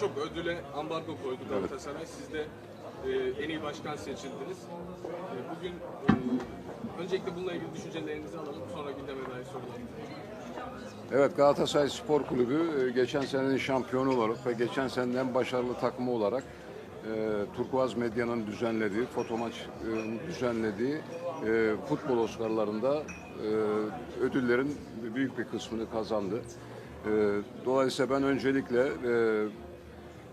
birçok ödüle ambargo koydu Galatasaray. Siz de e, en iyi başkan seçildiniz. E, bugün e, öncelikle bununla ilgili düşüncelerinizi alalım. Sonra gündeme dair sorular. Evet Galatasaray Spor Kulübü e, geçen senenin şampiyonu olarak ve geçen seneden başarılı takımı olarak e, Turkuaz Medya'nın düzenlediği, fotomaç e, düzenlediği e, futbol Oscar'larında e, ödüllerin büyük bir kısmını kazandı. E, dolayısıyla ben öncelikle e,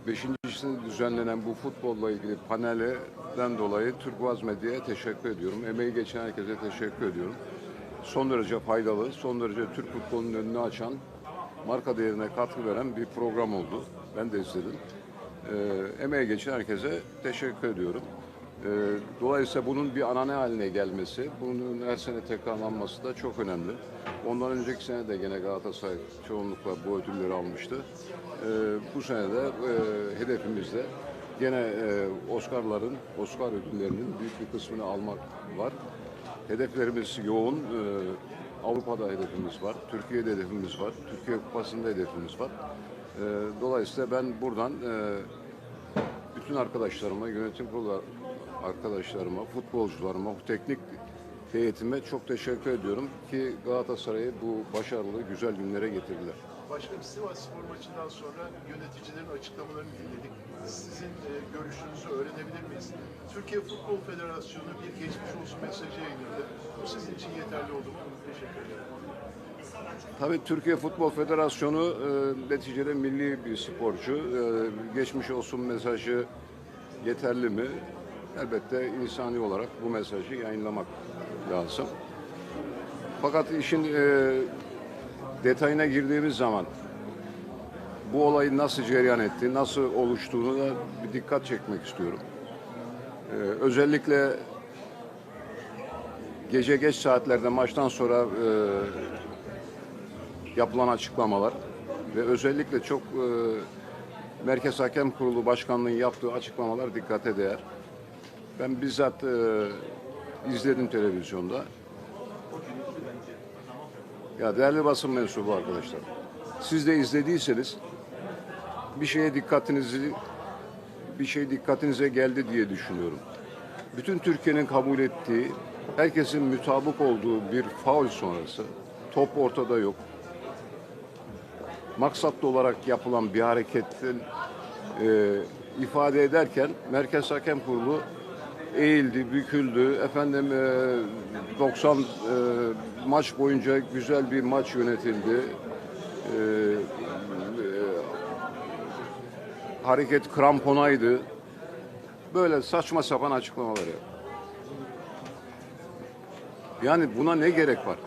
Beşincisinde düzenlenen bu futbolla ilgili panelden dolayı Turkuaz Medya'ya teşekkür ediyorum. Emeği geçen herkese teşekkür ediyorum. Son derece faydalı, son derece Türk futbolunun önünü açan, marka değerine katkı veren bir program oldu. Ben de izledim. Ee, emeği geçen herkese teşekkür ediyorum. Ee, dolayısıyla bunun bir anane haline gelmesi, bunun her sene tekrarlanması da çok önemli. Ondan önceki sene de gene Galatasaray çoğunlukla bu ödülleri almıştı. Ee, bu sene de e, hedefimizde gene e, Oscar'ların, Oscar ödüllerinin büyük bir kısmını almak var. Hedeflerimiz yoğun. Ee, Avrupa'da hedefimiz var, Türkiye'de hedefimiz var, Türkiye Kupası'nda hedefimiz var. Dolayısıyla ben buradan e, bütün arkadaşlarıma, yönetim kurulu arkadaşlarıma, futbolcularıma, bu teknik heyetime çok teşekkür ediyorum ki Galatasaray'ı bu başarılı, güzel günlere getirdiler. Başkanım Sivas Spor maçından sonra yöneticilerin açıklamalarını dinledik. Sizin e, görüşünüzü öğrenebilir miyiz? Türkiye Futbol Federasyonu bir geçmiş olsun mesajı yayınladı. Bu sizin için yeterli oldu mu? Teşekkür ederim. Tabii Türkiye Futbol Federasyonu e, neticede milli bir sporcu. E, geçmiş olsun mesajı yeterli mi? Elbette insani olarak bu mesajı yayınlamak lazım. Fakat işin e, detayına girdiğimiz zaman bu olayın nasıl cereyan etti, nasıl oluştuğunu da bir dikkat çekmek istiyorum. E, özellikle gece geç saatlerde maçtan sonra e, yapılan açıklamalar ve özellikle çok e, Merkez Hakem Kurulu Başkanlığı'nın yaptığı açıklamalar dikkate değer. Ben bizzat e, izledim televizyonda. Ya değerli basın mensubu arkadaşlar, siz de izlediyseniz bir şeye dikkatinizi bir şey dikkatinize geldi diye düşünüyorum. Bütün Türkiye'nin kabul ettiği, herkesin mutabık olduğu bir faul sonrası, top ortada yok, maksatlı olarak yapılan bir hareketin e, ifade ederken Merkez Hakem Kurulu eğildi, büküldü. Efendim e, 90 e, maç boyunca güzel bir maç yönetildi. E, e, hareket kramponaydı. Böyle saçma sapan açıklamalar. Yani buna ne gerek var?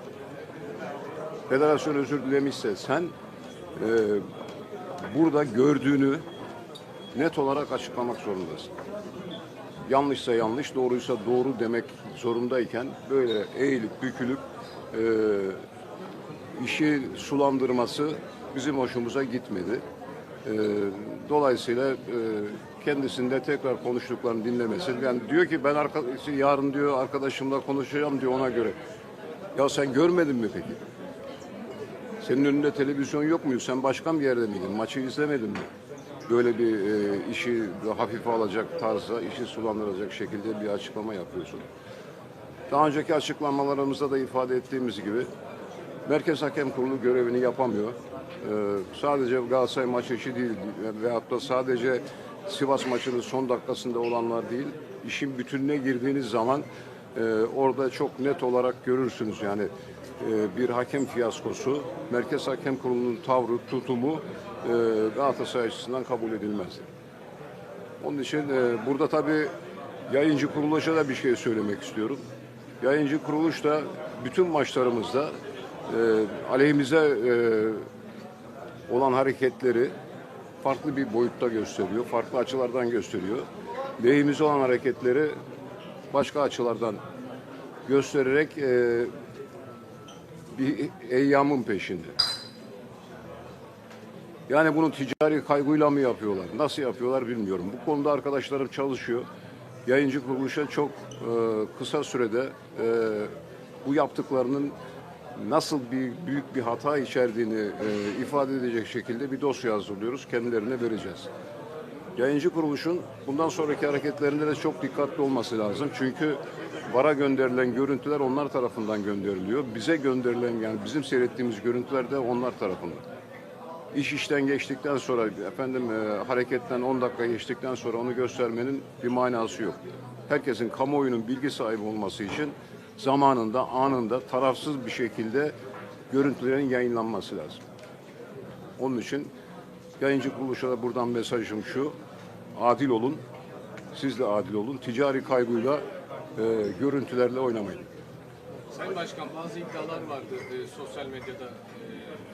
Federasyon özür dilemişse sen e, burada gördüğünü net olarak açıklamak zorundasın. Yanlışsa yanlış, doğruysa doğru demek zorundayken böyle eğilip bükülüp e, işi sulandırması bizim hoşumuza gitmedi. E, dolayısıyla e, kendisinde tekrar konuştuklarını dinlemesi. Yani diyor ki ben arka, yarın diyor arkadaşımla konuşacağım diyor ona göre. Ya sen görmedin mi peki? Senin önünde televizyon yok muydu? Sen başkan bir yerde miydin? Maçı izlemedin mi? Böyle bir e, işi hafife alacak tarzda, işi sulandıracak şekilde bir açıklama yapıyorsun. Daha önceki açıklamalarımızda da ifade ettiğimiz gibi Merkez Hakem Kurulu görevini yapamıyor. Ee, sadece Galatasaray maçı işi değil veyahut da sadece Sivas maçının son dakikasında olanlar değil, işin bütününe girdiğiniz zaman e, orada çok net olarak görürsünüz yani bir hakem fiyaskosu, Merkez Hakem Kurulu'nun tavrı, tutumu e, Galatasaray açısından kabul edilmez. Onun için e, burada tabii yayıncı kuruluşa da bir şey söylemek istiyorum. Yayıncı kuruluş da bütün maçlarımızda e, aleyhimize olan hareketleri farklı bir boyutta gösteriyor, farklı açılardan gösteriyor. Lehimize olan hareketleri başka açılardan göstererek bir eyyamın peşinde. Yani bunu ticari kaygıyla mı yapıyorlar? Nasıl yapıyorlar bilmiyorum. Bu konuda arkadaşlarım çalışıyor. Yayıncı kuruluşa çok e, kısa sürede e, bu yaptıklarının nasıl bir büyük bir hata içerdiğini e, ifade edecek şekilde bir dosya hazırlıyoruz. Kendilerine vereceğiz. Yayıncı kuruluşun bundan sonraki hareketlerinde de çok dikkatli olması lazım. Çünkü VAR'a gönderilen görüntüler onlar tarafından gönderiliyor. Bize gönderilen yani bizim seyrettiğimiz görüntüler de onlar tarafından. İş işten geçtikten sonra efendim e, hareketten 10 dakika geçtikten sonra onu göstermenin bir manası yok. Herkesin kamuoyunun bilgi sahibi olması için zamanında, anında, tarafsız bir şekilde görüntülerin yayınlanması lazım. Onun için yayıncı kuruluşa da buradan mesajım şu. Adil olun. Siz de adil olun. Ticari kaygıyla e, görüntülerle oynamayın. Sayın Başkan bazı iddialar vardı e, sosyal medyada. E,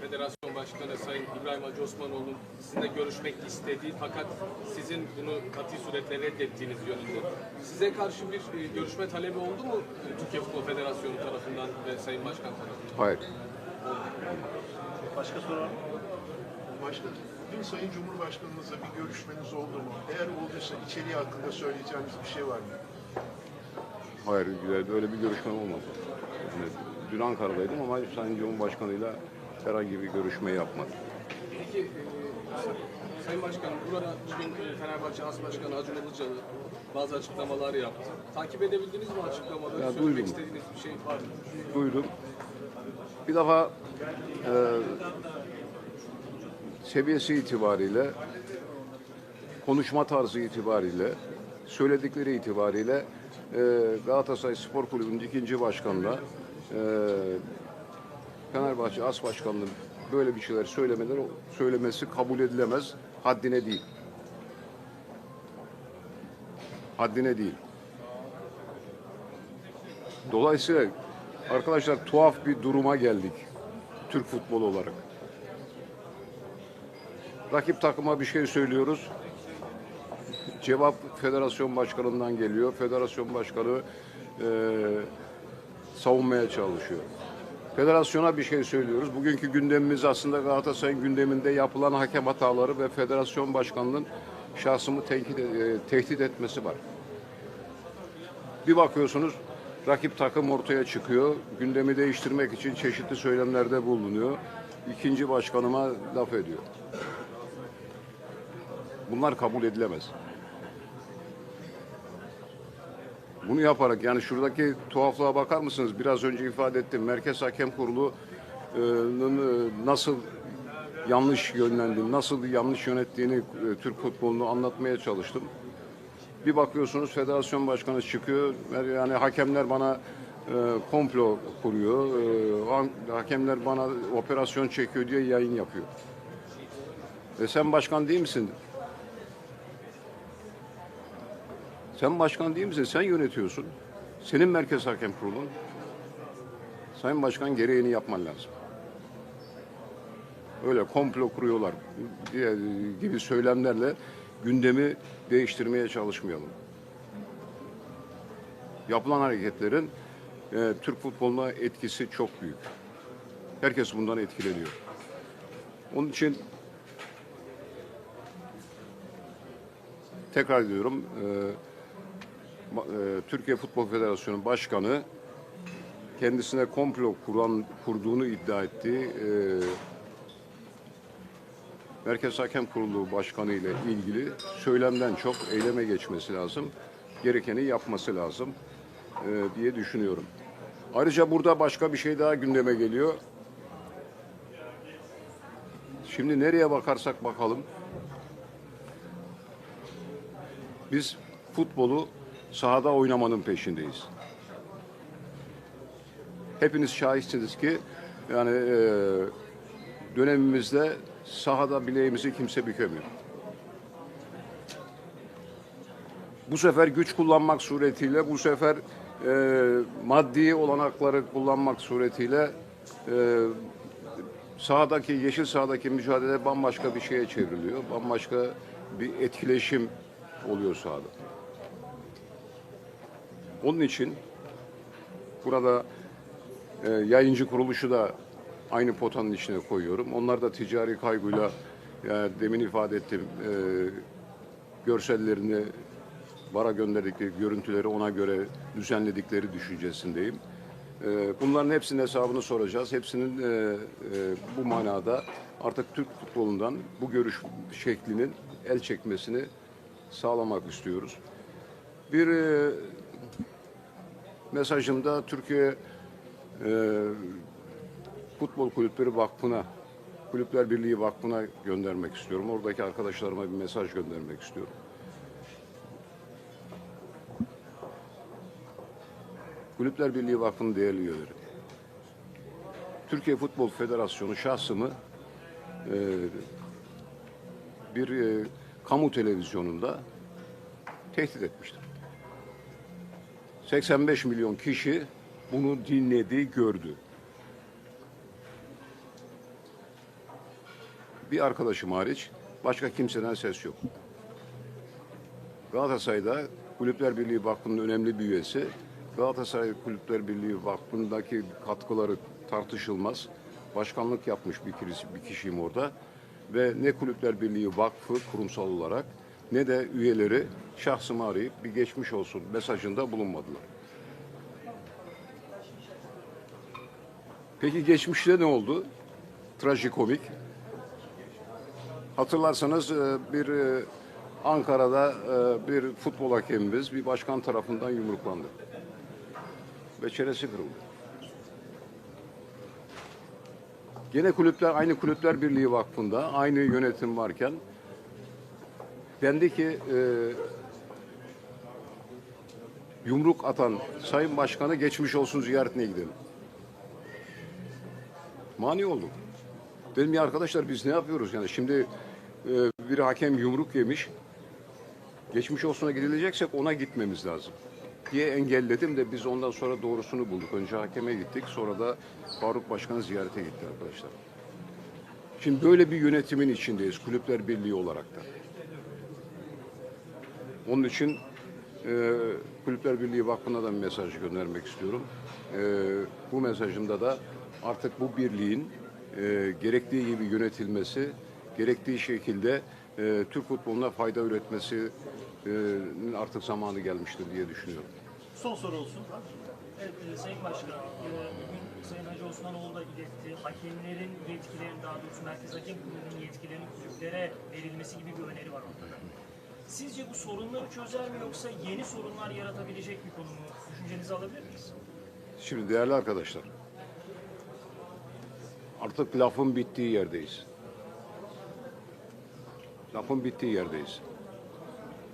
Federasyon Başkanı Sayın İbrahim Hacı Osmanoğlu'nun sizinle görüşmek istediği fakat sizin bunu katı suretle reddettiğiniz yönünde. Size karşı bir e, görüşme talebi oldu mu e, Türkiye Futbol Federasyonu tarafından ve Sayın Başkan tarafından? Hayır. Başka soru var mı? Başka, dün Sayın Cumhurbaşkanımızla bir görüşmeniz oldu mu? Eğer olduysa içeriği hakkında söyleyeceğiniz bir şey var mı? Hayır, öyle bir görüşme olmadı. Yani dün Ankara'daydım ama Sayın Cumhurbaşkanı'yla herhangi bir görüşme yapmadım. Peki e, Sayın Başkanım burada bugün e, Fenerbahçe As Başkanı Acun Ilıcalı bazı açıklamalar yaptı. Takip edebildiniz mi açıklamaları? Ya, Söylemek duydum. istediğiniz bir şey var mı? duydum. Bir defa e, seviyesi itibariyle, konuşma tarzı itibariyle, söyledikleri itibariyle e, Galatasaray Spor Kulübü'nün ikinci başkanına e, Fenerbahçe As Başkanı'nın böyle bir şeyler söylemeleri, söylemesi kabul edilemez. Haddine değil. Haddine değil. Dolayısıyla arkadaşlar tuhaf bir duruma geldik Türk futbolu olarak. Rakip takıma bir şey söylüyoruz. Cevap federasyon başkanından geliyor. Federasyon başkanı eee, savunmaya çalışıyor. Federasyona bir şey söylüyoruz. Bugünkü gündemimiz aslında Galatasaray'ın gündeminde yapılan hakem hataları ve federasyon başkanının şahsımı tehdit, e, tehdit etmesi var. Bir bakıyorsunuz rakip takım ortaya çıkıyor. Gündemi değiştirmek için çeşitli söylemlerde bulunuyor. İkinci başkanıma laf ediyor. Bunlar kabul edilemez. Bunu yaparak yani şuradaki tuhaflığa bakar mısınız? Biraz önce ifade ettim. Merkez Hakem Kurulu'nun e, nasıl yanlış yönlendiğini, nasıl yanlış yönettiğini e, Türk futbolunu anlatmaya çalıştım. Bir bakıyorsunuz federasyon başkanı çıkıyor. Yani hakemler bana e, komplo kuruyor. E, ha- hakemler bana operasyon çekiyor diye yayın yapıyor. E sen başkan değil misin? Sen başkan değil misin? Sen yönetiyorsun. Senin merkez hakem kurulun. Sayın Başkan gereğini yapman lazım. Öyle komplo kuruyorlar diye gibi söylemlerle gündemi değiştirmeye çalışmayalım. Yapılan hareketlerin e, Türk futboluna etkisi çok büyük. Herkes bundan etkileniyor. Onun için tekrar ediyorum ma- e, Türkiye Futbol Federasyonu Başkanı kendisine komplo kuran kurduğunu iddia ettiği e, Merkez Hakem Kurulu Başkanı ile ilgili söylemden çok eyleme geçmesi lazım. Gerekeni yapması lazım e, diye düşünüyorum. Ayrıca burada başka bir şey daha gündeme geliyor. Şimdi nereye bakarsak bakalım. Biz futbolu sahada oynamanın peşindeyiz. Hepiniz şahitsiniz ki yani e, dönemimizde sahada bileğimizi kimse bükemiyor. Bu sefer güç kullanmak suretiyle, bu sefer e, maddi olanakları kullanmak suretiyle e, sahadaki, yeşil sahadaki mücadele bambaşka bir şeye çevriliyor. Bambaşka bir etkileşim oluyor sahada. Onun için burada e, yayıncı kuruluşu da aynı potanın içine koyuyorum. Onlar da ticari kaygıyla yani demin ifade ettim e, görsellerini bara gönderdikleri görüntüleri ona göre düzenledikleri düşüncesindeyim. E, bunların hepsinin hesabını soracağız. Hepsinin e, e, bu manada artık Türk futbolundan bu görüş şeklinin el çekmesini sağlamak istiyoruz. Bir e, mesajımda Türkiye e, Futbol Kulüpleri Vakfı'na, Kulüpler Birliği Vakfı'na göndermek istiyorum. Oradaki arkadaşlarıma bir mesaj göndermek istiyorum. Kulüpler Birliği Vakfı'nın değerli üyeleri. Türkiye Futbol Federasyonu şahsımı e, bir e, kamu televizyonunda tehdit etmiştir. 85 milyon kişi bunu dinledi, gördü. Bir arkadaşım hariç başka kimseden ses yok. Galatasaray'da Kulüpler Birliği Vakfı'nın önemli bir üyesi. Galatasaray Kulüpler Birliği Vakfı'ndaki katkıları tartışılmaz. Başkanlık yapmış bir, kişi, bir kişiyim orada. Ve ne Kulüpler Birliği Vakfı kurumsal olarak ne de üyeleri şahsımı arayıp bir geçmiş olsun mesajında bulunmadılar. Peki geçmişte ne oldu? Trajikomik. Hatırlarsanız e, bir e, Ankara'da e, bir futbol hakemimiz bir başkan tarafından yumruklandı. Ve çenesi kırıldı. Gene kulüpler, aynı Kulüpler Birliği Vakfı'nda aynı yönetim varken dendi ki e, yumruk atan Sayın Başkanı geçmiş olsun ziyaretine gidelim. Mani oldum. Dedim ya arkadaşlar biz ne yapıyoruz yani şimdi e, bir hakem yumruk yemiş. Geçmiş olsuna gidilecekse ona gitmemiz lazım diye engelledim de biz ondan sonra doğrusunu bulduk. Önce hakeme gittik sonra da Faruk Başkan'ı ziyarete gitti arkadaşlar. Şimdi böyle bir yönetimin içindeyiz Kulüpler Birliği olarak da. Onun için e, Kulüpler Birliği Vakfı'na da bir mesaj göndermek istiyorum. E, bu mesajımda da artık bu birliğin e, gerektiği gibi yönetilmesi, gerektiği şekilde e, Türk futboluna fayda üretmesinin artık zamanı gelmiştir diye düşünüyorum. Son soru olsun. Evet, e, Sayın Başkan, e, bugün Sayın Hacı Osmanoğlu da iletti. Hakemlerin yetkilerinin, daha doğrusu Merkez Hakem yetkilerinin kulüplere verilmesi gibi bir öneri var ortada. Sizce bu sorunları çözer mi yoksa yeni sorunlar yaratabilecek bir konu mu? Düşüncenizi alabilir miyiz? Şimdi değerli arkadaşlar, artık lafın bittiği yerdeyiz. Lafın bittiği yerdeyiz.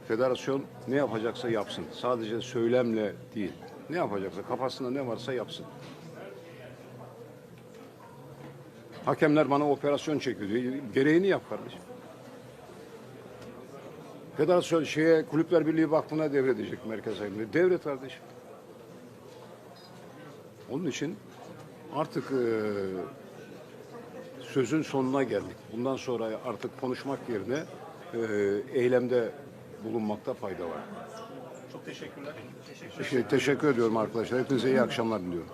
Federasyon ne yapacaksa yapsın. Sadece söylemle değil. Ne yapacaksa, kafasında ne varsa yapsın. Hakemler bana operasyon çekiyor. Gereğini yap kardeşim. Federasyon şeye Kulüpler Birliği Vakfı'na devredecek merkez hakemleri. Devret kardeşim. Onun için artık e, sözün sonuna geldik. Bundan sonra artık konuşmak yerine e, eylemde bulunmakta fayda var. Çok teşekkürler. Teşekkür Şey, teşekkür ediyorum arkadaşlar. Hepinize iyi akşamlar diliyorum.